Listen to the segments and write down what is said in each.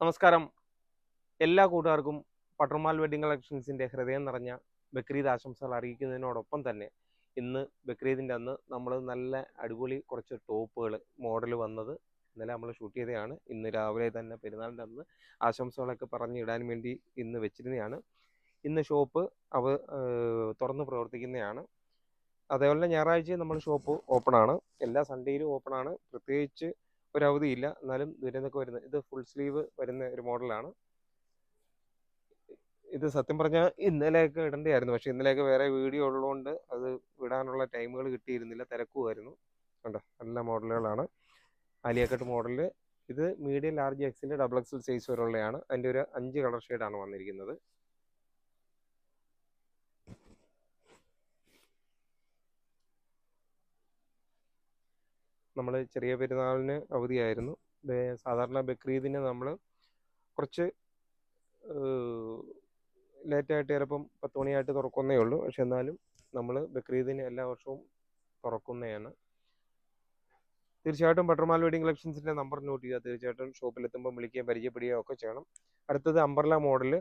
നമസ്കാരം. എല്ലാ കൂട്ടുകാർക്കും പട്ടർമാൽ വെഡിങ് കളക്ഷൻസിന്റെ ഹൃദയം നിറഞ്ഞ ബക്രീദ് ആശംസകൾ അറിയിക്കുന്നതിനോടൊപ്പം തന്നെ ഇന്ന് ബക്രീദിന്റെ അന്ന് നമ്മൾ നല്ല അടിപൊളി കുറച്ച് ടോപ്പുകൾ മോഡൽ വന്നത് ഇന്നലെ നമ്മൾ ഷൂട്ട് ചെയ്തതാണ്. ഇന്ന് രാവിലെ തന്നെ പെരുന്നാളിന്റെ അന്ന് ആശംസകളൊക്കെ പറഞ്ഞ് ഇടാൻ വേണ്ടി ഇന്ന് വെച്ചിരുന്നതാണ്. ഇന്ന് ഷോപ്പ് അവ തുറന്ന് പ്രവർത്തിക്കുന്നതാണ്. അതേപോലെ ഞായറാഴ്ച നമ്മൾ ഷോപ്പ് ഓപ്പൺ ആണ് എല്ലാ സൺഡേയിലും ഓപ്പൺ ആണ് പ്രത്യേകിച്ച് ഒരു അവധിയില്ല എന്നാലും ദുരന്തൊക്കെ വരുന്നത് ഇത് ഫുൾ സ്ലീവ് വരുന്ന ഒരു മോഡലാണ് ഇത് സത്യം പറഞ്ഞാൽ ഇന്നലെയൊക്കെ ഇടേണ്ടതായിരുന്നു പക്ഷെ ഇന്നലെയൊക്കെ വേറെ വീഡിയോ ഉള്ളതുകൊണ്ട് അത് വിടാനുള്ള ടൈമുകൾ കിട്ടിയിരുന്നില്ല. തിരക്കുമായിരുന്നു. കണ്ടോ? നല്ല മോഡലുകളാണ് ആലിയക്കട്ട് മോഡലിൽ ഇത് മീഡിയം ലാർജ് എക്സിന്റെ ഡബിൾ എക്സൽ സൈസ് വരെയുള്ളതാണ് അതിന്റെ ഒരു അഞ്ച് കളർ ഷെയ്ഡാണ് വന്നിരിക്കുന്നത്. നമ്മൾ ചെറിയ പെരുന്നാളിന് അവധിയായിരുന്നു. സാധാരണ ബക്രീദിന് നമ്മൾ കുറച്ച് ലേറ്റായിട്ട് ചിലപ്പം പത്ത് മണിയായിട്ട് തുറക്കുന്നേ ഉള്ളൂ. പക്ഷെ എന്നാലും നമ്മൾ ബക്രീദിന് എല്ലാ വർഷവും തുറക്കുന്നതാണ്. തീർച്ചയായിട്ടും ബട്ടർമാൽ വെഡിങ് കളക്ഷൻസിന്റെ നമ്പർ നോട്ട് ചെയ്യുക. തീർച്ചയായിട്ടും ഷോപ്പിൽ എത്തുമ്പോൾ വിളിക്കുകയും പരിചയപ്പെടുകയോ ഒക്കെ ചെയ്യണം. അടുത്തത് അംബർല മോഡൽ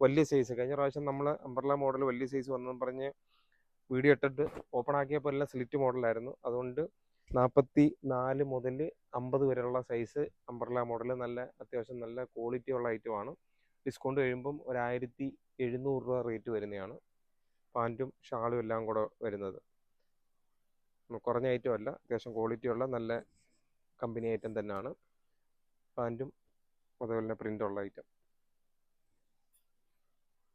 വലിയ സൈസ് കഴിഞ്ഞ പ്രാവശ്യം നമ്മൾ അംബർല മോഡൽ വലിയ സൈസ് വന്നെന്ന് പറഞ്ഞ് വീഡിയോ ഇട്ടിട്ട് ഓപ്പൺ ആക്കിയപ്പോൾ എല്ലാം സ്ലിറ്റ് മോഡലായിരുന്നു അതുകൊണ്ട് നാൽപ്പത്തി നാല് മുതൽ അമ്പത് വരെയുള്ള സൈസ് അംബർല മോഡൽ നല്ല അത്യാവശ്യം നല്ല ക്വാളിറ്റി ഉള്ള ഐറ്റമാണ് ഡിസ്കൗണ്ട് കഴിയുമ്പം ഒരായിരത്തി എഴുന്നൂറ് രൂപ റേറ്റ് വരുന്നതാണ്. പാന്റും ഷാളും എല്ലാം കൂടെ വരുന്നത്. കുറഞ്ഞ ഐറ്റം അല്ല അത്യാവശ്യം ക്വാളിറ്റി ഉള്ള നല്ല കമ്പനി ഐറ്റം തന്നെയാണ്. പാന്റും അതുപോലെ തന്നെ പ്രിന്റ് ഉള്ള ഐറ്റം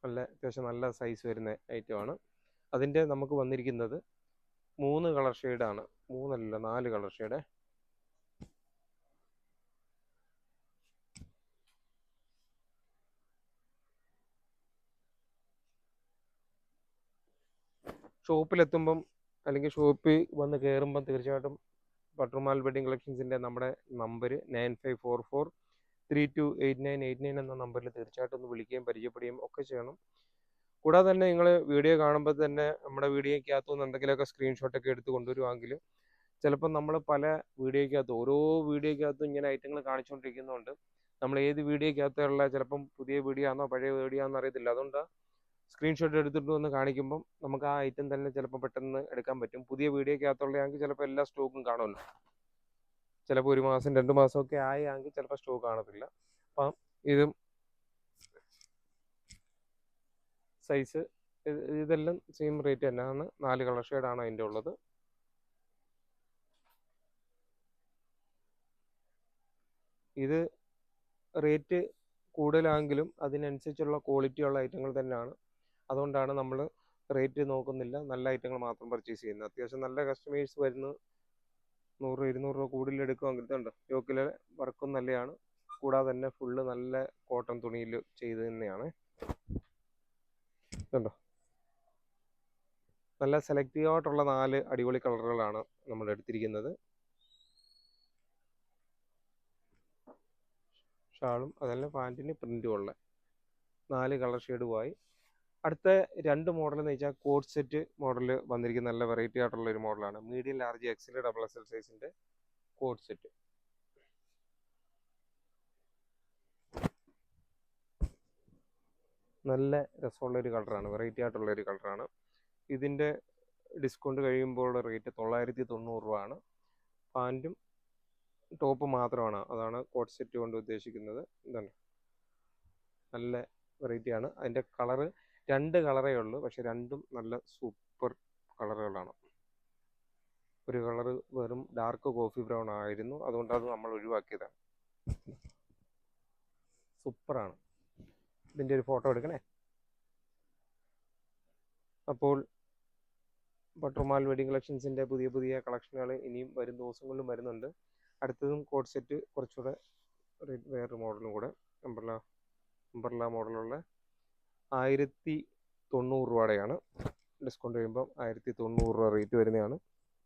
നല്ല അത്യാവശ്യം നല്ല സൈസ് വരുന്ന ഐറ്റമാണ് അതിന്റെ നമുക്ക് വന്നിരിക്കുന്നത് മൂന്ന് കളർ ഷെയ്ഡാണ് മൂന്നല്ല നാല് കളർ ഷെയ്ഡ് ഷോപ്പിലെത്തുമ്പം അല്ലെങ്കിൽ ഷോപ്പിൽ വന്ന് കയറുമ്പം തീർച്ചയായിട്ടും ബട്ടർമാൽ വെഡിങ് കളക്ഷൻസിന്റെ നമ്മുടെ number nine five four four three two eight nine eight nine എന്ന നമ്പറിൽ തീർച്ചയായിട്ടും ഒന്ന് വിളിക്കുകയും പരിചയപ്പെടുകയും ഒക്കെ ചെയ്യണം. കൂടാതെ തന്നെ നിങ്ങൾ വീഡിയോ കാണുമ്പോൾ തന്നെ നമ്മുടെ വീഡിയോയ്ക്കകത്തു നിന്ന് എന്തെങ്കിലുമൊക്കെ സ്ക്രീൻഷോട്ടൊക്കെ എടുത്ത് കൊണ്ടുവരുവാണെങ്കിൽ ചിലപ്പോൾ നമ്മൾ പല വീഡിയോയ്ക്കകത്ത് ഓരോ വീഡിയോയ്ക്കകത്തും ഇങ്ങനെ ഐറ്റങ്ങൾ കാണിച്ചുകൊണ്ടിരിക്കുന്നതുകൊണ്ട് നമ്മൾ ഏത് വീഡിയോയ്ക്കകത്തുള്ള ചിലപ്പം പുതിയ വീഡിയോ ആണോ പഴയ വീഡിയോ ആണോ അറിയത്തില്ല. അതുകൊണ്ട് സ്ക്രീൻഷോട്ട് എടുത്തിട്ട് വന്ന് കാണിക്കുമ്പം നമുക്ക് ആ ഐറ്റം തന്നെ ചിലപ്പോൾ പെട്ടെന്ന് എടുക്കാൻ പറ്റും. പുതിയ വീഡിയോയ്ക്കകത്തുള്ളതാണെങ്കിൽ ചിലപ്പോൾ എല്ലാ സ്റ്റോക്കും കാണുമല്ലോ ചിലപ്പോൾ ഒരു മാസം രണ്ട് മാസമൊക്കെ ആയെങ്കിൽ ചിലപ്പോൾ സ്റ്റോക്ക് കാണത്തില്ല. അപ്പം ഇതും സൈസ് ഇതെല്ലാം സെയിം റേറ്റ് തന്നെയാണ്. നാല് കളർ ഷെയ്ഡാണ് അതിന്റെ ഉള്ളത്. ഇത് റേറ്റ് കൂടുതലാണെങ്കിലും അതിനനുസരിച്ചുള്ള ക്വാളിറ്റി ഉള്ള ഐറ്റങ്ങൾ തന്നെയാണ്. അതുകൊണ്ടാണ് നമ്മൾ റേറ്റ് നോക്കുന്നില്ല. നല്ല ഐറ്റങ്ങൾ മാത്രം പർച്ചേസ് ചെയ്യുന്നത്. അത്യാവശ്യം നല്ല കസ്റ്റമേഴ്സ് വരുന്നു. നൂറ് ഇരുന്നൂറ് രൂപ കൂടുതൽ എടുക്കുമെങ്കിൽ ഉണ്ട് യോക്കിലെ വർക്കും നല്ലതാണ് കൂടാതെ തന്നെ ഫുള്ള് നല്ല കോട്ടൺ തുണിയിൽ ചെയ്ത് തന്നെയാണ്. ഇതുണ്ടോ നല്ല സെലക്റ്റീവ് ആയിട്ടുള്ള നാല് അടിപൊളി കളറുകളാണ് നമ്മൾ എടുത്തിരിക്കുന്നത് ഷാളും അതല്ല പാന്റിന് പ്രിന്റും ഉള്ള നാല് കളർ ഷെയ്ഡുമായി അടുത്ത രണ്ട് മോഡൽ എന്ന് വെച്ചാൽ കോഡ് സെറ്റ് മോഡൽ വന്നിരിക്കുന്ന നല്ല വെറൈറ്റി ആയിട്ടുള്ള ഒരു മോഡലാണ് medium large XL double XL സൈസിന്റെ code set നല്ല രസമുള്ള ഒരു കളറാണ്. വെറൈറ്റി ആയിട്ടുള്ള ഒരു കളറാണ്. ഇതിന്റെ ഡിസ്കൗണ്ട് കഴിയുമ്പോൾ റേറ്റ് തൊള്ളായിരത്തി തൊണ്ണൂറ് രൂപ ആണ് പാന്റും ടോപ്പ് മാത്രമാണ്. അതാണ് കോട്ട് സെറ്റ് കൊണ്ട് ഉദ്ദേശിക്കുന്നത്. ഇതാണ്. നല്ല വെറൈറ്റിയാണ് അതിന്റെ കളറ് രണ്ട് കളറേ ഉള്ളൂ. പക്ഷെ രണ്ടും നല്ല സൂപ്പർ കളറുകളാണ് ഒരു കളറ് വെറും ഡാർക്ക് കോഫി ബ്രൗൺ ആയിരുന്നു. അതുകൊണ്ട് അത് നമ്മൾ ഒഴിവാക്കിയതാണ്. സൂപ്പറാണ് ഇതിന്റെ ഒരു ഫോട്ടോ എടുക്കണേ. അപ്പോൾ ബട്ടർമാൽ വെഡിങ് കളക്ഷൻസിന്റെ പുതിയ പുതിയ കളക്ഷനുകൾ ഇനിയും വരും ദിവസങ്ങളിലും വരുന്നുണ്ട്. അടുത്തതും കോഡ് സെറ്റ് കുറച്ചുകൂടെ വേറൊരു മോഡലും കൂടെ അംബർല അംബർല മോഡലുള്ള ആയിരത്തി തൊണ്ണൂറ് രൂപയുടെയാണ്. ഡിസ്കൗണ്ട് കഴിയുമ്പം ആയിരത്തി തൊണ്ണൂറ് രൂപ റേറ്റ് വരുന്നതാണ്.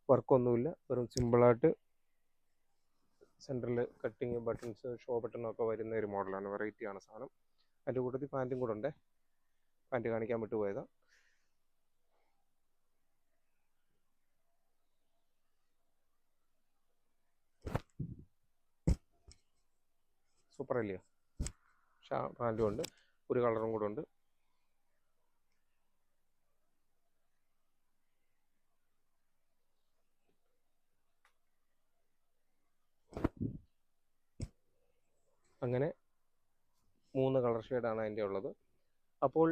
വർക്കൊന്നുമില്ല വെറും സിമ്പിളായിട്ട് സെന്ററിൽ കട്ടിങ് ബട്ടൺസ് ഷോ ബട്ടണൊക്കെ വരുന്ന ഒരു മോഡലാണ് വെറൈറ്റിയാണ് സാധനം. അതിന്റെ കൂട്ടത്തിൽ പാന്റും കൂടെ ഉണ്ട്. പാന്റ് കാണിക്കാൻ വിട്ടുപോയതാണ് സൂപ്പർ അല്ലയോ പാന്റും ഉണ്ട്. ഒരു കളറും കൂടെ ഉണ്ട്. അങ്ങനെ മൂന്ന് കളർ ഷെയ്ഡാണ് അതിന്റെ ഉള്ളത്. അപ്പോൾ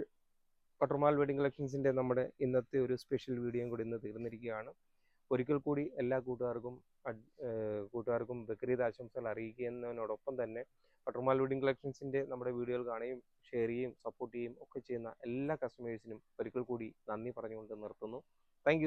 പട്ടർമാൽ വെഡിങ് കളക്ഷൻസിന്റെ നമ്മുടെ ഇന്നത്തെ ഒരു സ്പെഷ്യൽ വീഡിയോയും കൂടി ഇന്ന് തീർന്നിരിക്കുകയാണ്. ഒരിക്കൽ കൂടി എല്ലാ കൂട്ടുകാർക്കും കൂട്ടുകാർക്കും ബക്രീദ് ആശംസകൾ അറിയിക്കുന്നതിനോടൊപ്പം തന്നെ പട്ടർമാൽ വെഡിങ് കളക്ഷൻസിന്റെ നമ്മുടെ വീഡിയോകൾ കാണുകയും ഷെയർ ചെയ്യുകയും സപ്പോർട്ട് ചെയ്യുകയും ഒക്കെ ചെയ്യുന്ന എല്ലാ കസ്റ്റമേഴ്സിനും ഒരിക്കൽ കൂടി നന്ദി പറഞ്ഞുകൊണ്ട് നിർത്തുന്നു. താങ്ക്